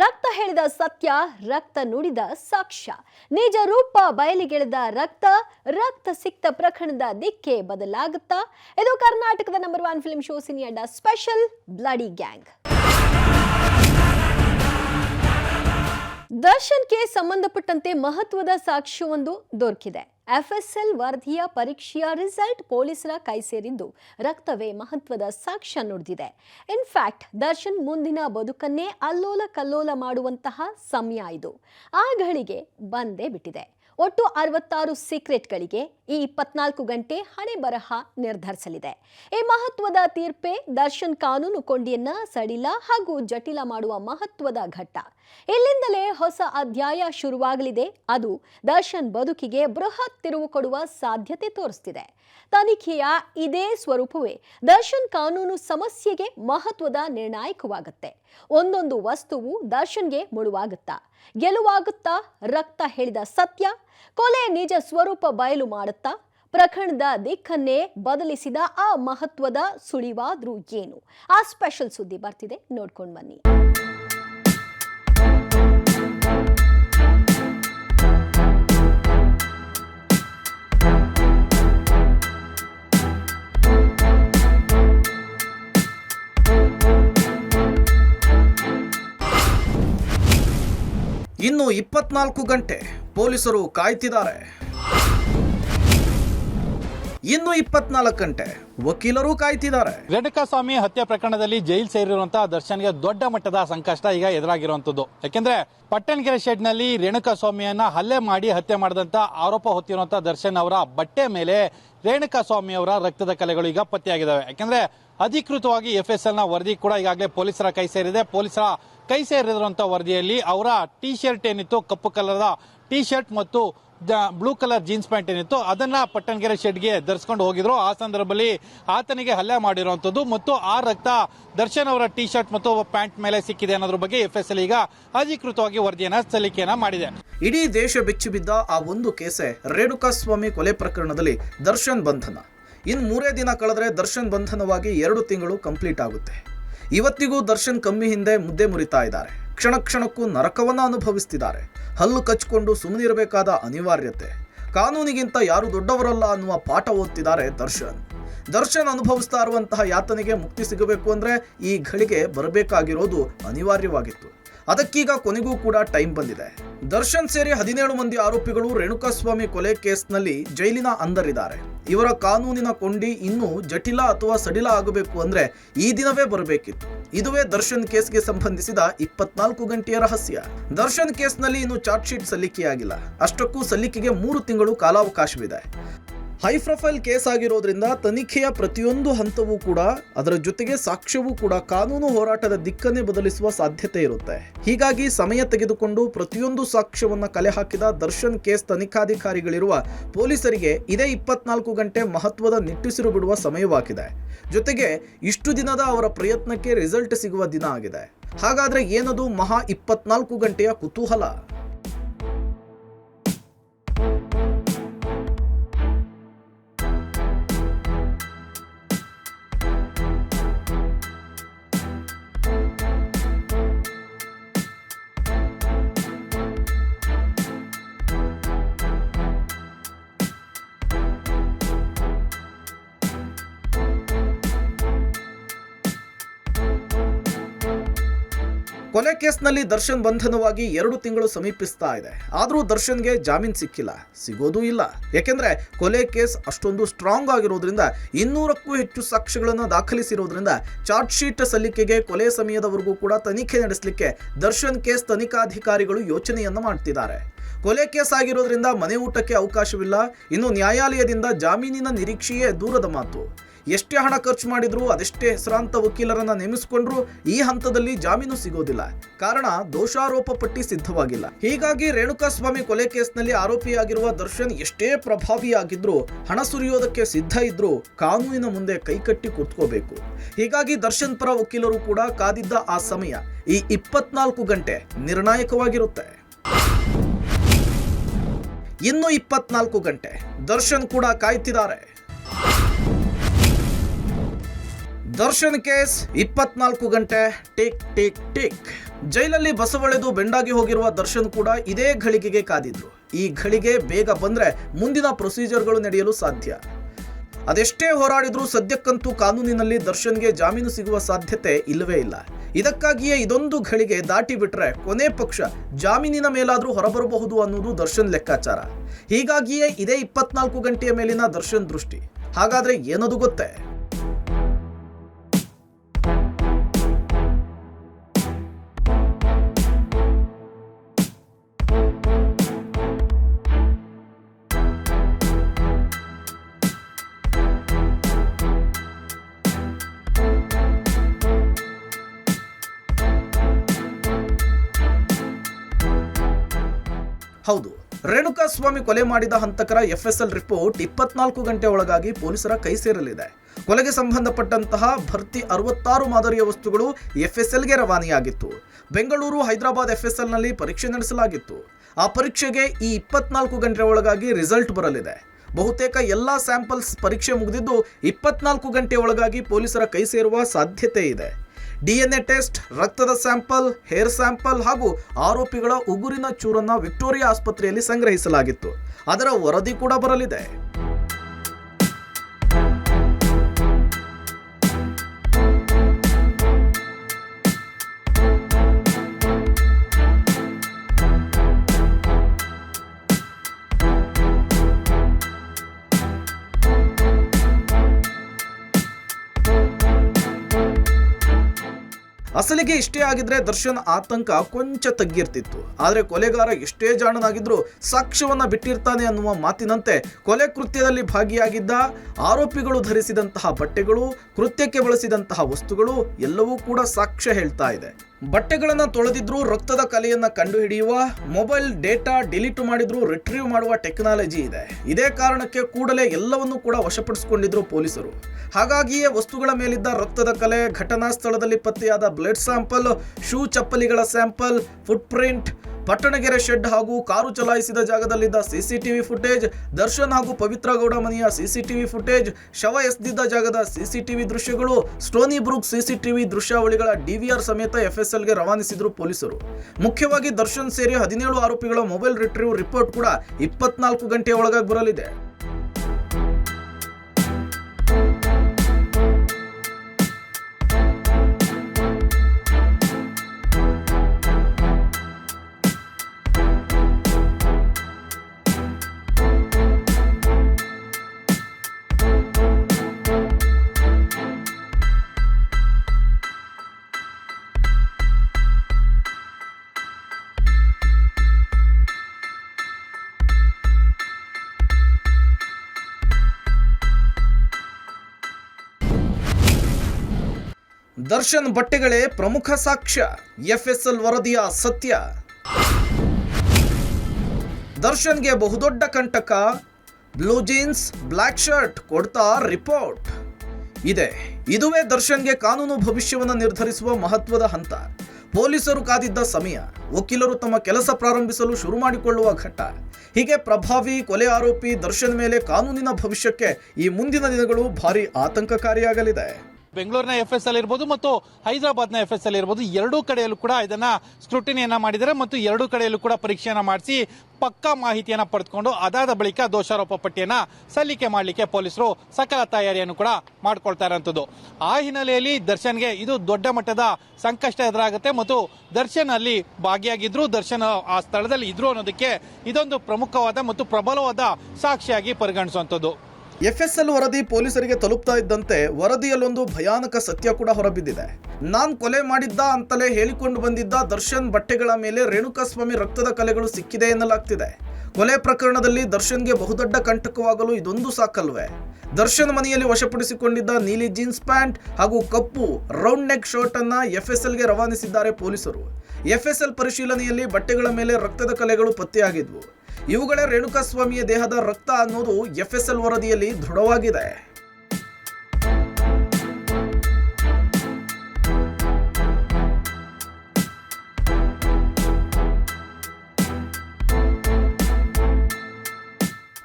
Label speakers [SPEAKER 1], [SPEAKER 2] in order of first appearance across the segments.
[SPEAKER 1] ರಕ್ತ ಹೇಳಿದ ಸತ್ಯ, ರಕ್ತ ನುಡಿದ ಸಾಕ್ಷ್ಯ. ನಿಜ ರೂಪ ಬಯಲಿಗೆಳೆದ ರಕ್ತ ರಕ್ತ ಸಿಕ್ತ ಪ್ರಕರಣದ ದಿಕ್ಕೆ ಬದಲಾಗುತ್ತಾ? ಇದು ಕರ್ನಾಟಕದ ನಂಬರ್ ಒನ್ ಫಿಲ್ಮ್ ಶೋ ಸಿನಿಯಡ್ಡ ಸ್ಪೆಷಲ್ ಬ್ಲಡಿ ಗ್ಯಾಂಗ್ ದರ್ಶನ್ಗೆ ಸಂಬಂಧಪಟ್ಟಂತೆ ಮಹತ್ವದ ಸಾಕ್ಷ್ಯವೊಂದು ದೊರಕಿದೆ. ಎಫ್ಎಸ್ಎಲ್ ವರದಿಯ ಪರೀಕ್ಷೆಯ ರಿಸಲ್ಟ್ ಪೊಲೀಸರ ಕೈ ಸೇರಿದ್ದು ರಕ್ತವೇ ಮಹತ್ವದ ಸಾಕ್ಷ್ಯ ನುಡಿದಿದೆ. ಇನ್ಫ್ಯಾಕ್ಟ್ ದರ್ಶನ್ ಮುಂದಿನ ಬದುಕನ್ನೇ ಅಲ್ಲೋಲ ಕಲ್ಲೋಲ ಮಾಡುವಂತಹ ಸಮಯ ಇದು. ಆ ಘಳಿಗೆ ಬಂದೇ ಬಿಟ್ಟಿದೆ. ಒಟ್ಟು ಅರವತ್ತಾರು ಸೀಕ್ರೆಟ್ಗಳಿಗೆ ಈ ಇಪ್ಪತ್ನಾಲ್ಕು ಗಂಟೆ ಹಣೆ ಬರಹ ನಿರ್ಧರಿಸಲಿದೆ. ಈ ಮಹತ್ವದ ತೀರ್ಪೆ ದರ್ಶನ್ ಕಾನೂನು ಕೊಂಡಿಯನ್ನ ಸಡಿಲ ಹಾಗೂ ಜಟಿಲ ಮಾಡುವ ಮಹತ್ವದ ಘಟ್ಟ. ಇಲ್ಲಿಂದಲೇ ಹೊಸ ಅಧ್ಯಾಯ ಶುರುವಾಗಲಿದೆ. ಅದು ದರ್ಶನ್ ಬದುಕಿಗೆ ಬೃಹತ್ ತಿರುವು ಕೊಡುವ ಸಾಧ್ಯತೆ ತೋರಿಸ್ತಿದೆ. ತನಿಖೆಯ ಇದೇ ಸ್ವರೂಪವೇ ದರ್ಶನ್ ಕಾನೂನು ಸಮಸ್ಯೆಗೆ ಮಹತ್ವದ ನಿರ್ಣಾಯಕವಾಗುತ್ತೆ. ಒಂದೊಂದು ವಸ್ತುವು ದರ್ಶನ್ಗೆ ಮುಳುವಾಗುತ್ತಾ? ಗೆಲುವಾಗುತ್ತಾ? ರಕ್ತ ಹೇಳಿದ ಸತ್ಯ? ಕೊಲೆ ನಿಜ ಸ್ವರೂಪ ಬಯಲು ಮಾಡುತ್ತಾ? ಪ್ರಕರಣದ ದಿಕ್ಕನ್ನೇ ಬದಲಿಸಿದ ಆ ಮಹತ್ವದ ಸುಳಿವಾದ್ರೂ ಏನು? ಆ ಸ್ಪೆಷಲ್ ಸುದ್ದಿ ಬರ್ತಿದೆ. ನೋಡ್ಕೊಂಡು ಬನ್ನಿ.
[SPEAKER 2] ಇನ್ನು ಇಪ್ಪತ್ನಾಲ್ಕು ಗಂಟೆ ಪೊಲೀಸರು ಕಾಯ್ತಿದ್ದಾರೆ. ಇನ್ನು ಇಪ್ಪತ್ನಾಲ್ಕು ಗಂಟೆ ವಕೀಲರು ಕಾಯ್ತಿದ್ದಾರೆ.
[SPEAKER 3] ರೇಣುಕಾ ಸ್ವಾಮಿ ಹತ್ಯೆ ಪ್ರಕರಣದಲ್ಲಿ ಜೈಲ್ ಸೇರಿರುವಂತಹ ದರ್ಶನ್ಗೆ ದೊಡ್ಡ ಮಟ್ಟದ ಸಂಕಷ್ಟ ಈಗ ಎದುರಾಗಿರುವಂತದ್ದು ಯಾಕೆಂದ್ರೆ ಪಟ್ಟಣಗೆರೆ ಶೆಡ್ನಲ್ಲಿ ರೇಣುಕಾಸ್ವಾಮಿಯನ್ನ ಹಲ್ಲೆ ಮಾಡಿ ಹತ್ಯೆ ಮಾಡಿದಂತ ಆರೋಪ ಹೊತ್ತಿರುವಂತಹ ದರ್ಶನ್ ಅವರ ಬಟ್ಟೆ ಮೇಲೆ ರೇಣುಕಾ ಸ್ವಾಮಿ ಅವರ ರಕ್ತದ ಕಲೆಗಳು ಈಗ ಪತ್ತೆಯಾಗಿದ್ದಾವೆ. ಯಾಕೆಂದ್ರೆ ಅಧಿಕೃತವಾಗಿ ಎಫ್ ಎಸ್ ಎಲ್ನ ವರದಿ ಕೂಡ ಈಗಾಗಲೇ ಪೊಲೀಸರ ಕೈ ಸೇರಿದೆ. ಪೊಲೀಸರ ಕೈ ಸೇರಿರುವಂತಹ ವರದಿಯಲ್ಲಿ ಅವರ ಟಿ ಶರ್ಟ್ ಏನಿತ್ತು, ಕಪ್ಪು ಕಲರ್ದ ಟಿ ಶರ್ಟ್ ಮತ್ತು ಬ್ಲೂ ಕಲರ್ ಜೀನ್ಸ್ ಪ್ಯಾಂಟ್ ಏನಿತ್ತು, ಅದನ್ನ ಪಟ್ಟಣಗೆರೆ ಶೆಡ್ಗೆ ಧರಿಸ್ಕೊಂಡು ಹೋಗಿದ್ರು. ಆ ಸಂದರ್ಭದಲ್ಲಿ ಆತನಿಗೆ ಹಲ್ಲೆ ಮಾಡಿರುವಂತದ್ದು ಮತ್ತು ಆ ರಕ್ತ ದರ್ಶನ್ ಅವರ ಟಿ ಶರ್ಟ್ ಮತ್ತು ಪ್ಯಾಂಟ್ ಮೇಲೆ ಸಿಕ್ಕಿದೆ ಅನ್ನೋದ್ರ ಬಗ್ಗೆ ಎಫ್ ಎಸ್ ಎಲ್ ಈಗ ಅಧಿಕೃತವಾಗಿ ವರದಿಯನ್ನ, ಸಲ್ಲಿಕೆಯನ್ನ ಮಾಡಿದೆ.
[SPEAKER 2] ಇಡೀ ದೇಶ ಬೆಚ್ಚಿ ಬಿದ್ದ ಆ ಒಂದು ಕೇಸೆ ರೇಣುಕಾಸ್ವಾಮಿ ಕೊಲೆ ಪ್ರಕರಣದಲ್ಲಿ ದರ್ಶನ್ ಬಂಧನ. ಇನ್ನು ಮೂರೇ ದಿನ ಕಳೆದ್ರೆ ದರ್ಶನ್ ಬಂಧನವಾಗಿ ಎರಡು ತಿಂಗಳು ಕಂಪ್ಲೀಟ್ ಆಗುತ್ತೆ. ಇವತ್ತಿಗೂ ದರ್ಶನ್ ಕಮ್ಮಿ ಹಿಂದೆ ಮುದ್ದೆ ಮುರಿತಾ ಇದ್ದಾರೆ. ಕ್ಷಣ ಕ್ಷಣಕ್ಕೂ ನರಕವನ್ನ ಅನುಭವಿಸ್ತಿದ್ದಾರೆ. ಹಲ್ಲು ಕಚ್ಕೊಂಡು ಸುಮ್ಮನಿರಬೇಕಾದ ಅನಿವಾರ್ಯತೆ. ಕಾನೂನಿಗಿಂತ ಯಾರು ದೊಡ್ಡವರಲ್ಲ ಅನ್ನುವ ಪಾಠ ಓದ್ತಿದ್ದಾರೆ ದರ್ಶನ್. ದರ್ಶನ್ ಅನುಭವಿಸ್ತಾ ಇರುವಂತಹ ಯಾತನೆಗೆ ಮುಕ್ತಿ ಸಿಗಬೇಕು ಅಂದ್ರೆ ಈ ಘಳಿಗೆ ಬರಬೇಕಾಗಿರೋದು ಅನಿವಾರ್ಯವಾಗಿತ್ತು. ಅದಕ್ಕೀಗ ಕೊನೆಗೂ ಕೂಡ ಟೈಮ್ ಬಂದಿದೆ. ದರ್ಶನ್ ಸೇರಿ ಹದಿನೇಳು ಮಂದಿ ಆರೋಪಿಗಳು ರೇಣುಕಾಸ್ವಾಮಿ ಕೊಲೆ ಕೇಸ್ನಲ್ಲಿ ಜೈಲಿನ ಅಂದರಿದ್ದಾರೆ. ಇವರ ಕಾನೂನಿನ ಕೊಂಡಿ ಇನ್ನೂ ಜಟಿಲ ಅಥವಾ ಸಡಿಲ ಆಗಬೇಕು ಅಂದ್ರೆ ಈ ದಿನವೇ ಬರಬೇಕಿತ್ತು. ಇದುವೇ ದರ್ಶನ್ ಕೇಸ್ಗೆ ಸಂಬಂಧಿಸಿದ ಇಪ್ಪತ್ನಾಲ್ಕು ಗಂಟೆಯ ರಹಸ್ಯ. ದರ್ಶನ್ ಕೇಸ್ನಲ್ಲಿ ಇನ್ನು ಚಾರ್ಜ್ ಶೀಟ್ ಸಲ್ಲಿಕೆಯಾಗಿಲ್ಲ. ಅಷ್ಟಕ್ಕೂ ಸಲ್ಲಿಕೆಗೆ ಮೂರು ತಿಂಗಳು ಕಾಲಾವಕಾಶವಿದೆ. ಹೈ ಪ್ರೊಫೈಲ್ ಕೇಸ್ ಆಗಿರೋದ್ರಿಂದ ತನಿಖೆಯ ಪ್ರತಿಯೊಂದು ಹಂತವೂ ಕೂಡ ಅದರ ಜೊತೆಗೆ ಸಾಕ್ಷ್ಯವೂ ಕೂಡ ಕಾನೂನು ಹೋರಾಟದ ದಿಕ್ಕನ್ನೇ ಬದಲಿಸುವ ಸಾಧ್ಯತೆ ಇರುತ್ತೆ. ಹೀಗಾಗಿ ಸಮಯ ತೆಗೆದುಕೊಂಡು ಪ್ರತಿಯೊಂದು ಸಾಕ್ಷ್ಯವನ್ನ ಕಲೆ ಹಾಕಿದ ದರ್ಶನ್ ಕೇಸ್ ತನಿಖಾಧಿಕಾರಿಗಳಿರುವ ಪೊಲೀಸರಿಗೆ ಇದೇ ಇಪ್ಪತ್ನಾಲ್ಕು ಗಂಟೆ ಮಹತ್ವದ ನಿಟ್ಟುಸಿರು ಬಿಡುವ ಸಮಯವಾಗಿದೆ. ಜೊತೆಗೆ ಇಷ್ಟು ದಿನದ ಅವರ ಪ್ರಯತ್ನಕ್ಕೆ ರಿಸಲ್ಟ್ ಸಿಗುವ ದಿನ ಆಗಿದೆ. ಹಾಗಾದ್ರೆ ಏನದು ಮಹಾ ಇಪ್ಪತ್ನಾಲ್ಕು ಗಂಟೆಯ ಕುತೂಹಲ? ಕೊಲೆ ಕೇಸ್ನಲ್ಲಿ ದರ್ಶನ್ ಬಂಧನವಾಗಿ ಎರಡು ತಿಂಗಳು ಸಮೀಪಿಸ್ತಾ ಇದೆ. ಆದರೂ ದರ್ಶನ್ಗೆ ಜಾಮೀನು ಸಿಕ್ಕಿಲ್ಲ. ಸಿಗೋದೂ ಇಲ್ಲ. ಯಾಕೆಂದ್ರೆ ಕೊಲೆ ಕೇಸ್ ಅಷ್ಟೊಂದು ಸ್ಟ್ರಾಂಗ್ ಆಗಿರೋದ್ರಿಂದ ಇನ್ನೂರಕ್ಕೂ ಹೆಚ್ಚು ಸಾಕ್ಷ್ಯಗಳನ್ನು ದಾಖಲಿಸಿರೋದ್ರಿಂದ ಚಾರ್ಜ್ ಶೀಟ್ ಸಲ್ಲಿಕೆಗೆ ಕೊಲೆ ಸಮಯದವರೆಗೂ ಕೂಡ ತನಿಖೆ ನಡೆಸಲಿಕ್ಕೆ ದರ್ಶನ್ ಕೇಸ್ ತನಿಖಾಧಿಕಾರಿಗಳು ಯೋಚನೆಯನ್ನು ಮಾಡ್ತಿದ್ದಾರೆ. ಕೊಲೆ ಕೇಸ್ ಆಗಿರೋದ್ರಿಂದ ಮನೆ ಊಟಕ್ಕೆ ಅವಕಾಶವಿಲ್ಲ. ಇನ್ನು ನ್ಯಾಯಾಲಯದಿಂದ ಜಾಮೀನಿನ ನಿರೀಕ್ಷೆಯೇ ದೂರದ ಮಾತು. ಎಷ್ಟೇ ಹಣ ಖರ್ಚು ಮಾಡಿದ್ರು ಅದೆಷ್ಟೇ ಹೆಸರಾಂತ ವಕೀಲರನ್ನ ನೇಮಿಸಿಕೊಂಡ್ರು ಈ ಹಂತದಲ್ಲಿ ಜಾಮೀನು ಸಿಗೋದಿಲ್ಲ. ಕಾರಣ ದೋಷಾರೋಪ ಪಟ್ಟಿ ಸಿದ್ಧವಾಗಿಲ್ಲ. ಹೀಗಾಗಿ ರೇಣುಕಾಸ್ವಾಮಿ ಕೊಲೆ ಕೇಸ್ನಲ್ಲಿ ಆರೋಪಿಯಾಗಿರುವ ದರ್ಶನ್ ಎಷ್ಟೇ ಪ್ರಭಾವಿಯಾಗಿದ್ರು, ಹಣ ಸುರಿಯೋದಕ್ಕೆ ಸಿದ್ಧ ಇದ್ರು ಕಾನೂನಿನ ಮುಂದೆ ಕೈಕಟ್ಟಿ ಕೂತ್ಕೋಬೇಕು. ಹೀಗಾಗಿ ದರ್ಶನ್ ಪರ ವಕೀಲರು ಕೂಡ ಕಾದಿದ್ದ ಆ ಸಮಯ ಈ ಇಪ್ಪತ್ನಾಲ್ಕು ಗಂಟೆ ನಿರ್ಣಾಯಕವಾಗಿರುತ್ತೆ. ಇನ್ನು ಇಪ್ಪತ್ನಾಲ್ಕು ಗಂಟೆ ದರ್ಶನ್ ಕೂಡ ಕಾಯ್ತಿದ್ದಾರೆ. ದರ್ಶನ್ ಕೇಸ್, ಇಪ್ಪತ್ನಾಲ್ಕು ಗಂಟೆ, ಟಿಕ್ ಟಿಕ್ ಟಿಕ್. ಜೈಲಲ್ಲಿ ಬಸವಳೆದು ಬೆಂಡಾಗಿ ಹೋಗಿರುವ ದರ್ಶನ್ ಕೂಡ ಇದೇ ಘಳಿಗೆಗೆ ಕಾದಿದ್ರು. ಈ ಘಳಿಗೆ ಬೇಗ ಬಂದ್ರೆ ಮುಂದಿನ ಪ್ರೊಸೀಜರ್ಗಳು ನಡೆಯಲು ಸಾಧ್ಯ. ಅದೆಷ್ಟೇ ಹೋರಾಡಿದ್ರೂ ಸದ್ಯಕ್ಕಂತೂ ಕಾನೂನಿನಲ್ಲಿ ದರ್ಶನ್ಗೆ ಜಾಮೀನು ಸಿಗುವ ಸಾಧ್ಯತೆ ಇಲ್ಲವೇ ಇಲ್ಲ. ಇದಕ್ಕಾಗಿಯೇ ಇದೊಂದು ಘಳಿಗೆ ದಾಟಿ ಬಿಟ್ರೆ ಕೊನೆ ಪಕ್ಷ ಜಾಮೀನಿನ ಮೇಲಾದರೂ ಹೊರಬರಬಹುದು ಅನ್ನೋದು ದರ್ಶನ್ ಲೆಕ್ಕಾಚಾರ. ಹೀಗಾಗಿಯೇ ಇದೇ ಇಪ್ಪತ್ನಾಲ್ಕು ಗಂಟೆಯ ಮೇಲಿನ ದರ್ಶನ್ ದೃಷ್ಟಿ. ಹಾಗಾದ್ರೆ ಏನದು ಗೊತ್ತೇ? ಹೌದು. ರೇಣುಕಾಸ್ವಾಮಿ ಕೊಲೆ ಮಾಡಿದ ಹಂತಕರ ಎಫ್ಎಸ್ಎಲ್ ರಿಪೋರ್ಟ್ ಇಪ್ಪತ್ನಾಲ್ಕು ಗಂಟೆ ಒಳಗಾಗಿ ಪೊಲೀಸರ ಕೈ ಸೇರಲಿದೆ. ಕೊಲೆಗೆ ಸಂಬಂಧಪಟ್ಟಂತಹ ಭರ್ತಿ ಅರವತ್ತಾರು ಮಾದರಿಯ ವಸ್ತುಗಳು ಎಫ್ಎಸ್ಎಲ್ಗೆ ರವಾನೆಯಾಗಿತ್ತು. ಬೆಂಗಳೂರು ಹೈದರಾಬಾದ್ ಎಫ್ಎಸ್ಎಲ್ನಲ್ಲಿ ಪರೀಕ್ಷೆ ನಡೆಸಲಾಗಿತ್ತು. ಆ ಪರೀಕ್ಷೆಗೆ ಈ ಇಪ್ಪತ್ನಾಲ್ಕು ಗಂಟೆ ಒಳಗಾಗಿ ರಿಸಲ್ಟ್ ಬರಲಿದೆ. ಬಹುತೇಕ ಎಲ್ಲ ಸ್ಯಾಂಪಲ್ಸ್ ಪರೀಕ್ಷೆ ಮುಗಿದಿದ್ದು ಇಪ್ಪತ್ನಾಲ್ಕು ಗಂಟೆ ಒಳಗಾಗಿ ಪೊಲೀಸರ ಕೈ ಸೇರುವ ಸಾಧ್ಯತೆ ಇದೆ. ಡಿಎನ್ಎ ಟೆಸ್ಟ್, ರಕ್ತದ ಸ್ಯಾಂಪಲ್, ಹೇರ್ ಸ್ಯಾಂಪಲ್ ಹಾಗೂ ಆರೋಪಿಗಳ ಉಗುರಿನ ಚೂರನ್ನ ವಿಕ್ಟೋರಿಯಾ ಆಸ್ಪತ್ರೆಯಲ್ಲಿ ಸಂಗ್ರಹಿಸಲಾಗಿತ್ತು. ಅದರ ವರದಿ ಕೂಡ ಬರಲಿದೆ. ಅಸಲಿಗೆ ಇಷ್ಟೇ ಆಗಿದ್ರೆ ದರ್ಶನ್ ಆತಂಕ ಕೊಂಚ ತಗ್ಗಿರ್ತಿತ್ತು. ಆದರೆ ಕೊಲೆಗಾರ ಎಷ್ಟೇ ಜಾಣನಾಗಿದ್ರೂ ಸಾಕ್ಷ್ಯವನ್ನ ಬಿಟ್ಟಿರ್ತಾನೆ ಅನ್ನುವ ಮಾತಿನಂತೆ ಕೊಲೆ ಕೃತ್ಯದಲ್ಲಿ ಭಾಗಿಯಾಗಿದ್ದ ಆರೋಪಿಗಳು ಧರಿಸಿದಂತಹ ಬಟ್ಟೆಗಳು, ಕೃತ್ಯಕ್ಕೆ ಬಳಸಿದಂತಹ ವಸ್ತುಗಳು ಎಲ್ಲವೂ ಕೂಡ ಸಾಕ್ಷ್ಯ ಹೇಳ್ತಾ ಇದೆ. ಬಟ್ಟೆಗಳನ್ನ ತೊಳೆದಿದ್ರು ರಕ್ತದ ಕಲೆಯನ್ನ ಕಂಡುಹಿಡಿಯುವ, ಮೊಬೈಲ್ ಡೇಟಾ ಡಿಲೀಟ್ ಮಾಡಿದ್ರು ರಿಟ್ರೀವ್ ಮಾಡುವ ಟೆಕ್ನಾಲಜಿ ಇದೆ. ಇದೇ ಕಾರಣಕ್ಕೆ ಕೂಡಲೇ ಎಲ್ಲವನ್ನೂ ಕೂಡ ವಶಪಡಿಸಿಕೊಂಡಿದ್ರು ಪೊಲೀಸರು. ಹಾಗಾಗಿಯೇ ವಸ್ತುಗಳ ಮೇಲಿದ್ದ ರಕ್ತದ ಕಲೆ, ಘಟನಾ ಸ್ಥಳದಲ್ಲಿ ಪತ್ತೆಯಾದ blood sample, shoe ಚಪ್ಪಲಿಗಳ sample foot print Pattanagere shed ಹಾಗೂ ಕಾರು ಚಲಾಯಿಸಿದ ಜಾಗದಲ್ಲಿದ್ದ ಸಿಸಿಟಿವಿ ಫುಟೇಜ್ ದರ್ಶನ್ ಹಾಗೂ ಪವಿತ್ರ ಗೌಡ ಮನೆಯ ಸಿಸಿಟಿವಿ ಫುಟೇಜ್ ಶವ ಎಸೆದಿದ್ದ ಜಾಗದ ಸಿಸಿಟಿವಿ ದೃಶ್ಯಗಳು, ಸ್ಟೋನಿ ಬ್ರೂಕ್ ಸಿಸಿಟಿವಿ ದೃಶ್ಯಾವಳಿಗಳ ಡಿವಿಆರ್ ಸಮೇತ ಎಫ್ಎಸ್ಎಲ್ಗೆ ರವಾನಿಸಿದ್ರು ಪೊಲೀಸರು. ಮುಖ್ಯವಾಗಿ ದರ್ಶನ್ ಸೇರಿ ಹದಿನೇಳು ಆರೋಪಿಗಳ ಮೊಬೈಲ್ ರಿಟ್ರೀವ್ ರಿಪೋರ್ಟ್ ಕೂಡ ಇಪ್ಪತ್ನಾಲ್ಕು ಗಂಟೆಯ ಒಳಗಾಗಿ ಬರಲಿದೆ. ದರ್ಶನ್ ಬಟ್ಟೆಗಳೇ ಪ್ರಮುಖ ಸಾಕ್ಷ್ಯ. ಎಫ್ಎಸ್ಎಲ್ ವರದಿಯ ಸತ್ಯ. ದರ್ಶನ್ಗೆ ಬಹುದೊಡ್ಡ ಕಂಟಕ. ಬ್ಲೂ ಜೀನ್ಸ್ ಬ್ಲ್ಯಾಕ್ ಶರ್ಟ್ ಕೊಡ್ತಾ ರಿಪೋರ್ಟ್. ಇದೆ. ಇದುವೇ ದರ್ಶನ್ಗೆ ಕಾನೂನು ಭವಿಷ್ಯವನ್ನು ನಿರ್ಧರಿಸುವ ಮಹತ್ವದ ಹಂತ. ಪೊಲೀಸರು ಕಾದಿದ್ದ ಸಮಯ. ವಕೀಲರು ತಮ್ಮ ಕೆಲಸ ಪ್ರಾರಂಭಿಸಲು ಶುರು ಮಾಡಿಕೊಳ್ಳುವ ಘಟ್ಟ. ಹೀಗೆ ಪ್ರಭಾವಿ ಕೊಲೆ ಆರೋಪಿ ದರ್ಶನ್ ಮೇಲೆ ಕಾನೂನಿನ ಭವಿಷ್ಯಕ್ಕೆ ಈ ಮುಂದಿನ ದಿನಗಳು ಭಾರಿ ಆತಂಕಕಾರಿಯಾಗಲಿದೆ.
[SPEAKER 3] ಬೆಂಗಳೂರಿನ ಎಫ್ ಎಸ್ ಎಲ್ ಇರ್ಬೋದು ಮತ್ತು ಹೈದರಾಬಾದ್ನ ಎಫ್ ಎಸ್ ಎಲ್ ಇರ್ಬೋದು. ಎರಡೂ ಕಡೆಯಲ್ಲೂ ಕೂಡ ಇದನ್ನ ಸ್ಕ್ರೂಟಿನಿಯನ್ನ ಮಾಡಿದ್ದಾರೆ ಮತ್ತು ಎರಡೂ ಕಡೆಯಲ್ಲೂ ಕೂಡ ಪರೀಕ್ಷೆಯನ್ನ ಮಾಡಿಸಿ ಪಕ್ಕಾ ಮಾಹಿತಿಯನ್ನ ಪಡೆದುಕೊಂಡು ಅದಾದ ಬಳಿಕ ದೋಷಾರೋಪ ಪಟ್ಟಿಯನ್ನ ಸಲ್ಲಿಕೆ ಮಾಡಲಿಕ್ಕೆ ಪೊಲೀಸರು ಸಕಲ ತಯಾರಿಯನ್ನು ಕೂಡ ಮಾಡ್ಕೊಳ್ತಾ ಇರೋಂಥದ್ದು. ಆ ಹಿನ್ನೆಲೆಯಲ್ಲಿ ದರ್ಶನ್ಗೆ ಇದು ದೊಡ್ಡ ಮಟ್ಟದ ಸಂಕಷ್ಟ ಎದುರಾಗುತ್ತೆ ಮತ್ತು ದರ್ಶನ್ ಅಲ್ಲಿ ಭಾಗಿಯಾಗಿದ್ರು, ದರ್ಶನ್ ಆ ಸ್ಥಳದಲ್ಲಿ ಇದ್ರು ಅನ್ನೋದಕ್ಕೆ ಇದೊಂದು ಪ್ರಮುಖವಾದ ಮತ್ತು ಪ್ರಬಲವಾದ ಸಾಕ್ಷಿಯಾಗಿ ಪರಿಗಣಿಸುವಂಥದ್ದು.
[SPEAKER 2] ಎಫ್ಎಸ್ಎಲ್ ವರದಿ ಪೊಲೀಸರಿಗೆ ತಲುಪ್ತಾ ಇದ್ದಂತೆ ವರದಿಯಲ್ಲೊಂದು ಭಯಾನಕ ಸತ್ಯ ಕೂಡ ಹೊರಬಿದ್ದಿದೆ. ನಾನ್ ಕೊಲೆ ಮಾಡಿದ್ದ ಅಂತಲೇ ಹೇಳಿಕೊಂಡು ಬಂದಿದ್ದ ದರ್ಶನ್ ಬಟ್ಟೆಗಳ ಮೇಲೆ ರೇಣುಕಾಸ್ವಾಮಿ ರಕ್ತದ ಕಲೆಗಳು ಸಿಕ್ಕಿದೆ ಎನ್ನಲಾಗ್ತಿದೆ. ಕೊಲೆ ಪ್ರಕರಣದಲ್ಲಿ ದರ್ಶನ್ಗೆ ಬಹುದೊಡ್ಡ ಕಂಟಕವಾಗಲು ಇದೊಂದು ಸಾಕಲ್ವೇ? ದರ್ಶನ್ ಮನೆಯಲ್ಲಿ ವಶಪಡಿಸಿಕೊಂಡಿದ್ದ ನೀಲಿ ಜೀನ್ಸ್ ಪ್ಯಾಂಟ್ ಹಾಗೂ ಕಪ್ಪು ರೌಂಡ್ ನೆಕ್ ಶರ್ಟ್ ಅನ್ನ ಎಫ್ಎಸ್ಎಲ್ಗೆ ರವಾನಿಸಿದ್ದಾರೆ ಪೊಲೀಸರು. ಎಫ್ಎಸ್ಎಲ್ ಪರಿಶೀಲನೆಯಲ್ಲಿ ಬಟ್ಟೆಗಳ ಮೇಲೆ ರಕ್ತದ ಕಲೆಗಳು ಪತ್ತೆಯಾಗಿದ್ವು. ಇವುಗಳೇ ರೇಣುಕಾಸ್ವಾಮಿಯ ದೇಹದ ರಕ್ತ ಅನ್ನೋದು ಎಫ್ಎಸ್ಎಲ್ ವರದಿಯಲ್ಲಿ ದೃಢವಾಗಿದೆ.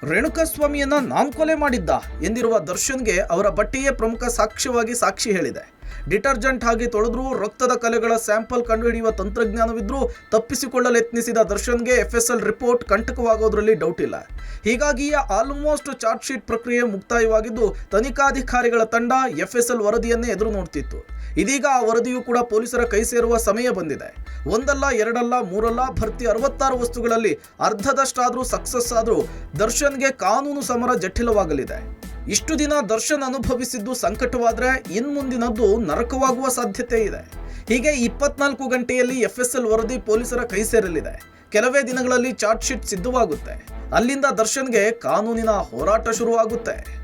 [SPEAKER 2] ರೇಣುಕಾಸ್ವಾಮಿಯನ್ನ ನಾನ್ ಕೊಲೆ ಮಾಡಿದ್ದ ಎಂದಿರುವ ದರ್ಶನ್ಗೆ ಅವರ ಬಟ್ಟೆಯೇ ಪ್ರಮುಖ ಸಾಕ್ಷ್ಯವಾಗಿ ಸಾಕ್ಷಿ ಹೇಳಿದೆ. ಡಿಟರ್ಜೆಂಟ್ ಹಾಗೆ ತೊಳೆದ್ರೂ, ರಕ್ತದ ಕಲೆಗಳ ಸ್ಯಾಂಪಲ್ ಕಂಡುಹಿಡಿಯುವ ತಂತ್ರಜ್ಞಾನವಿದ್ರೂ ತಪ್ಪಿಸಿಕೊಳ್ಳಲು ಯತ್ನಿಸಿದ ದರ್ಶನ್ಗೆ ಎಫ್ಎಸ್ಎಲ್ ರಿಪೋರ್ಟ್ ಕಂಟಕವಾಗೋದ್ರಲ್ಲಿ ಡೌಟ್ ಇಲ್ಲ. ಹೀಗಾಗಿಯೇ ಆಲ್ಮೋಸ್ಟ್ ಚಾರ್ಜ್ ಶೀಟ್ ಪ್ರಕ್ರಿಯೆ ಮುಕ್ತಾಯವಾಗಿದ್ದು, ತನಿಖಾಧಿಕಾರಿಗಳ ತಂಡ ಎಫ್ಎಸ್ಎಲ್ ವರದಿಯನ್ನೇ ಎದುರು ನೋಡ್ತಿತ್ತು. ಇದೀಗ ಆ ವರದಿಯು ಕೂಡ ಪೊಲೀಸರ ಕೈ ಸೇರುವ ಸಮಯ ಬಂದಿದೆ. ಒಂದಲ್ಲ, ಎರಡಲ್ಲ, ಮೂರಲ್ಲ, ಭರ್ತಿ ಅರವತ್ತಾರು ವಸ್ತುಗಳಲ್ಲಿ ಅರ್ಧದಷ್ಟಾದರೂ ಸಕ್ಸಸ್ ಆದರೂ ದರ್ಶನ್ಗೆ ಕಾನೂನು ಸಮರ ಜಟಿಲವಾಗಲಿದೆ. ಇಷ್ಟು ದಿನ ದರ್ಶನ್ ಅನುಭವಿಸಿದ್ದು ಸಂಕಟವಾದರೆ ಇನ್ ಮುಂದಿನದ್ದು ನರಕವಾಗುವ ಸಾಧ್ಯತೆ ಇದೆ. ಹೀಗೆ ಇಪ್ಪತ್ನಾಲ್ಕು ಗಂಟೆಯಲ್ಲಿ ಎಫ್ ಎಸ್ ಎಲ್ ವರದಿ ಪೊಲೀಸರ ಕೈ ಸೇರಲಿದೆ. ಕೆಲವೇ ದಿನಗಳಲ್ಲಿ ಚಾರ್ಜ್ ಶೀಟ್ ಸಿದ್ಧವಾಗುತ್ತೆ. ಅಲ್ಲಿಂದ ದರ್ಶನ್ಗೆ ಕಾನೂನಿನ ಹೋರಾಟ ಶುರುವಾಗುತ್ತೆ.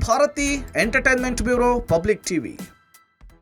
[SPEAKER 2] Bharathi entertainment bureau public TV.